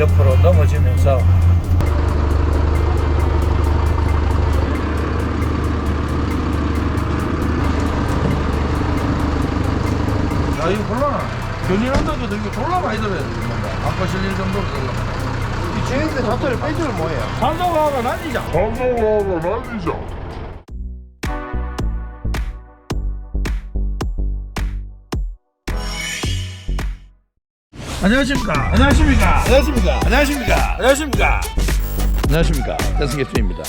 옆으로 넘어지면서 야 이거 곤란하 견인한다고도 이거 졸라 많이 들어야 돼 아까 실릴 정도로 들어가면 이 주행대 자체를 빼주면 뭐예요? 산소가가 날리자 안녕하십니까? 안녕하십니까? 안녕하십니까? 안녕하십니까? 안녕하십니까? 안녕하십니까? 대승객주입니다.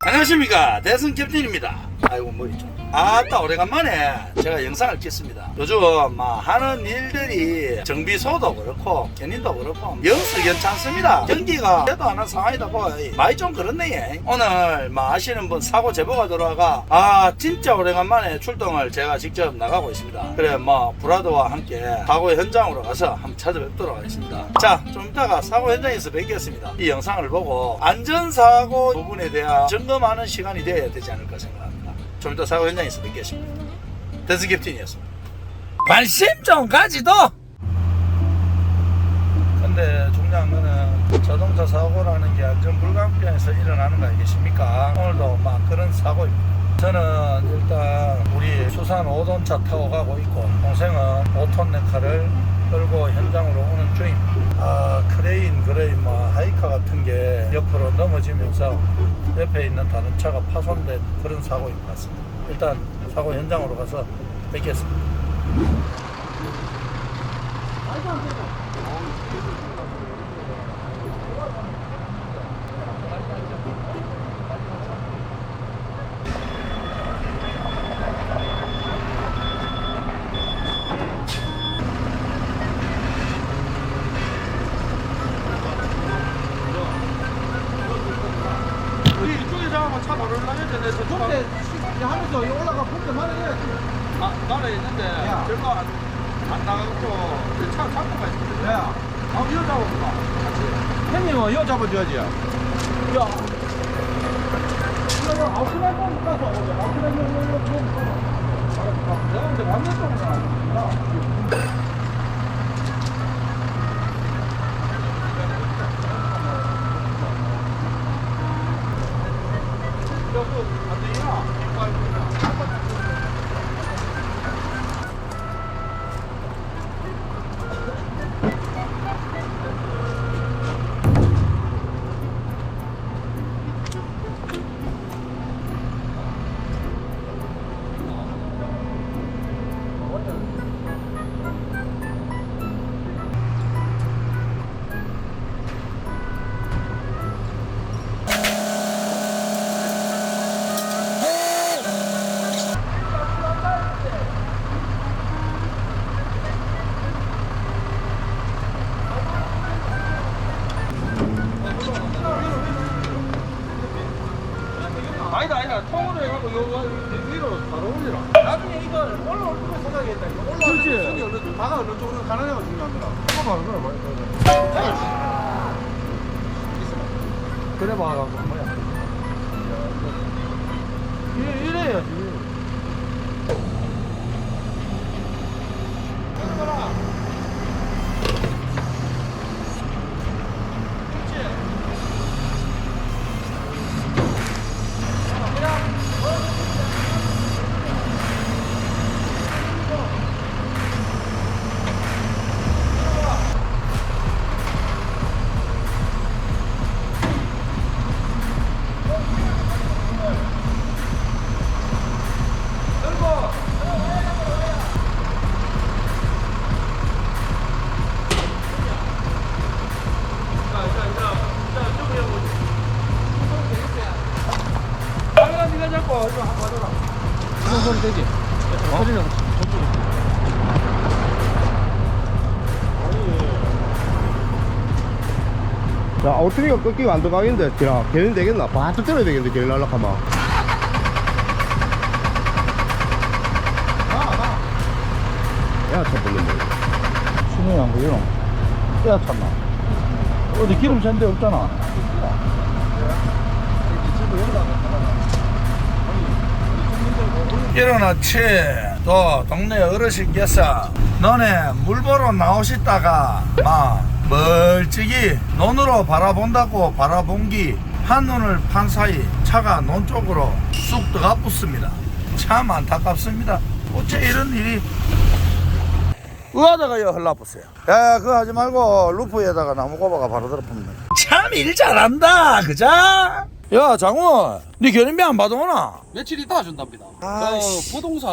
안녕하십니까? 대승 캡틴입니다. 아이고 머리 좀 아따 오래간만에 제가 영상을 찍습니다. 요즘 막 하는 일들이 정비소도 그렇고 견인도 그렇고 영수 괜찮습니다. 경기가 해도 안한 상황이다 보니 많이 좀 그렇네 예. 오늘 막 아시는 분 사고 제보가 들어와가 아 진짜 오래간만에 출동을 제가 직접 나가고 있습니다. 그래 뭐 브라더와 함께 사고 현장으로 가서 한번 찾아뵙도록 하겠습니다. 자 좀 이따가 사고 현장에서 뵙겠습니다. 이 영상을 보고 안전사고 부분에 대한 점검하는 시간이 되어야 되지 않을까 생각합니다 좀 이따 사고 현장에서 뵙겠습니다 데스 캡틴이었습니다 관심 좀 가지도 근데 중요한 거는 자동차 사고라는 게 안전 불감증에서 일어나는 거 아니겠습니까? 오늘도 막 그런 사고입니다. 저는 일단 우리 수산 5톤차 타고 가고 있고 동생은 5톤 네카를 끌고 현장으로 오는 중입니다. 아 크레인 그레인 뭐 하이카 같은 게 옆으로 넘어지면서 옆에 있는 다른 차가 파손된 그런 사고인 것 같습니다. 일단 사고 현장으로 가서 뵙겠습니다. 이쪽에 잡으면 차 바로 나겠는데 근데 하면서 올라가 볼때 말해야지. 아, 나라에 있는데 야. 별거 안, 안 나가고 차 잡고 가 있는데 야, 아 이거 잡아볼까 같이 형님은 이거 잡아줘야지. 야. 이거 아웃라인 좀 가서 아웃라인 좀 내가 근데 반대쪽 그래 봐 뭐야 이래, 이래야지 되지? 소리는 야, 아웃트리가 꺾이고 안 들어가겠는데, 야, 걔는 되겠나? 바짝 때려야 되겠는데, 걔를 날락하면. 야, 차 붙는데. 신호안 보이노? 야 참나 어디 기름 챈데 없잖아 일어났지 또 동네 어르신께서 너네 물 보러 나오시다가 막 멀찍이 논으로 바라본다고 바라본기 한눈을 판 사이 차가 논 쪽으로 쑥 들어가 붙습니다. 참 안타깝습니다. 어째 이런 일이 의하다가요 흘러붙어요. 야, 그거 하지 말고 루프에다가 나무 고바가 바로 들어붙는 참일 잘한다, 그자? 야, 장훈, 네 견인비 안 받아오나? 며칠 있다가 준답니다. 아, 그 씨. 부동산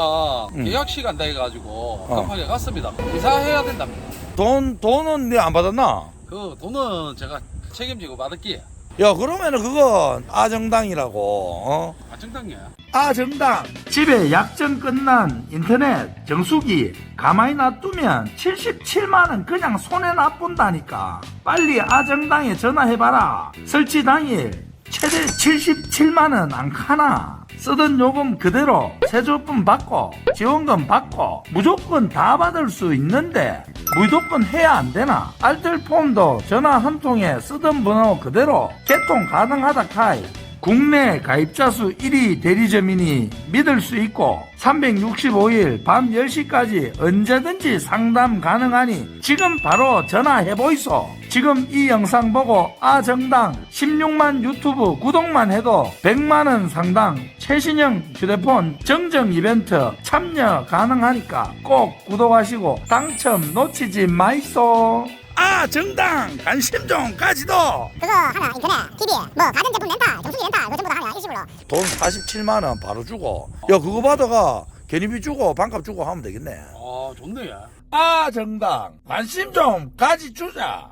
음. 계약 시간 돼 가지고 어. 급하게 갔습니다. 이사해야 된답니다. 돈, 돈은 네 안 받았나? 그 돈은 제가 책임지고 받을게요. 야, 그러면은 그거 아정당이라고, 어? 아 정당이야. 아정당 집에 약정 끝난 인터넷 정수기 가만히 놔두면 77만원 그냥 손에 놔본다니까 빨리 아정당에 전화해봐라 설치 당일 최대 77만원 안 카나? 쓰던 요금 그대로 세조금 받고 지원금 받고 무조건 다 받을 수 있는데 무조건 해야 안 되나? 알뜰 폼도 전화 한 통에 쓰던 번호 그대로 개통 가능하다 카이 국내 가입자 수 1위 대리점이니 믿을 수 있고 365일 밤 10시까지 언제든지 상담 가능하니 지금 바로 전화해 보이소. 지금 이 영상 보고 아 정당 16만 유튜브 구독만 해도 100만 원 상당 최신형 휴대폰 정정 이벤트 참여 가능하니까 꼭 구독하시고 당첨 놓치지 마이소. 아 정당 관심 좀 가지도. 그거 하나 인터넷, TV, 뭐 가전 제품 렌탈, 정수기 렌탈 그거 전부 다 하나 일시불로 돈 47만 원 바로 주고 야 그거 받아가 견인비 주고 반값 주고 하면 되겠네 아 좋네. 아 정당 관심 좀 가지 주자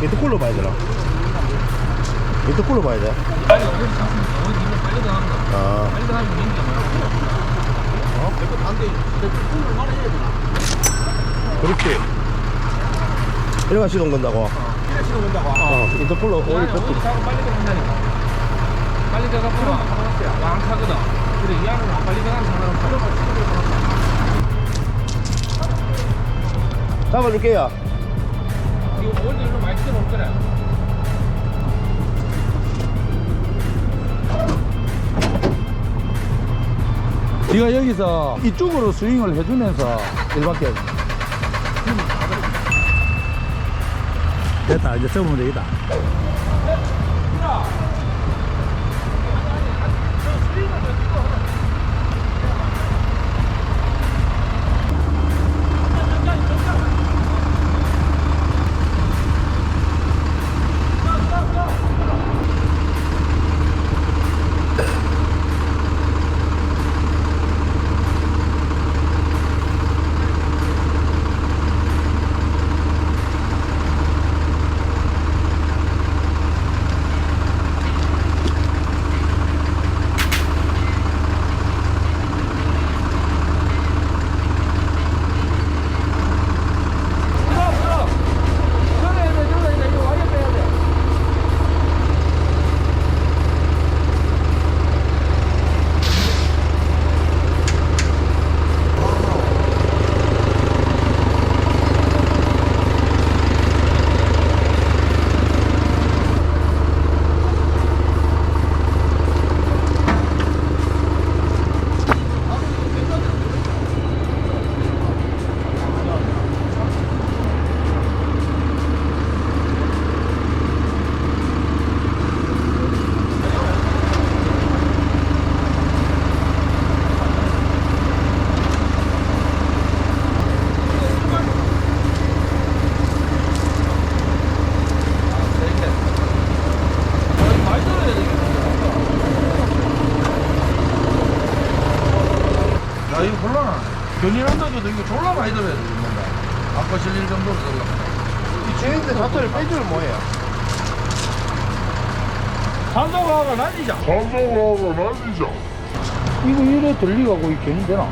밑에 쿨러 봐야 되나? 밑에 쿨러 봐야 돼? 아. 그렇지. 이래가 시동 건다고? 어, 인터폴로 오일 뽑기. 빨리 들어가 보면 왕카거든. 그래 이 안은 안 빨리 들어가는 사람은 잡아줄게요. 네가 여기서 이쪽으로 스윙을 해주면서 일밖에 됐다 이제 접으면 되겠다 이 정도로 잘라. 이 주인들 자체를 빼주면 뭐예요? 산소가가 날리자. 산소가가 날리자. 이거 이래 들리가고 견인 되나?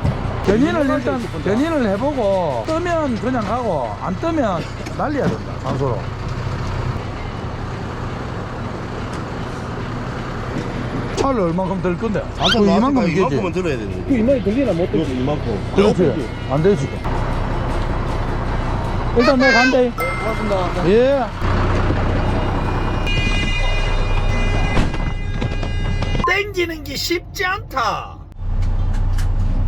견인을 일단 견인을 해보고 뜨면 그냥 가고 안 뜨면 날려야 된다 산소로. 차를 얼만큼 들 건데? 산소 그 이만큼 이만큼은 들어야 되는데. 그 이만이 들리나 못 들리나? 이만큼. 그렇지. 안 되지. 일단 내가 간대. 고맙습니다 예. 땡기는 게 쉽지 않다.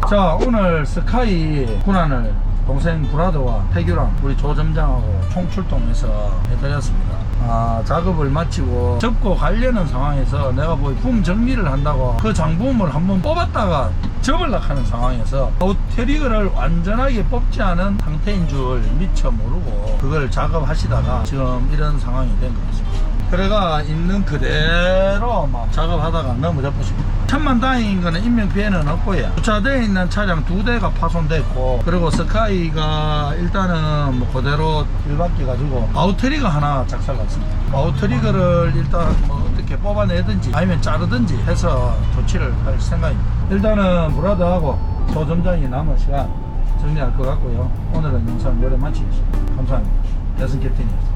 자, 오늘 스카이 군안을 동생 브라더와 태규랑 우리 조 점장하고 총출동해서 해드렸습니다. 아, 작업을 마치고 접고 가려는 상황에서 내가 뭐붐 정리를 한다고 그 장부음을 한번 뽑았다가 접으려고 하는 상황에서 아웃테리그를 완전하게 뽑지 않은 상태인 줄 미처 모르고 그걸 작업하시다가 지금 이런 상황이 된 것 같습니다. 그래가 있는 그대로 막 작업하다가 넘어져버립니다. 천만 다행인 거는 인명피해는 없고요. 주차되어 있는 차량 두 대가 파손됐고, 그리고 스카이가 일단은 뭐 그대로 일바퀴 가지고 아웃트리거 하나 작살났습니다. 아웃트리거를 일단 뭐 어떻게 뽑아내든지 아니면 자르든지 해서 조치를 할 생각입니다. 일단은 브라더하고 조점장이 남은 시간 정리할 것 같고요. 오늘은 영상 요래 마치겠습니다. 감사합니다. 대선 캡틴이었습니다.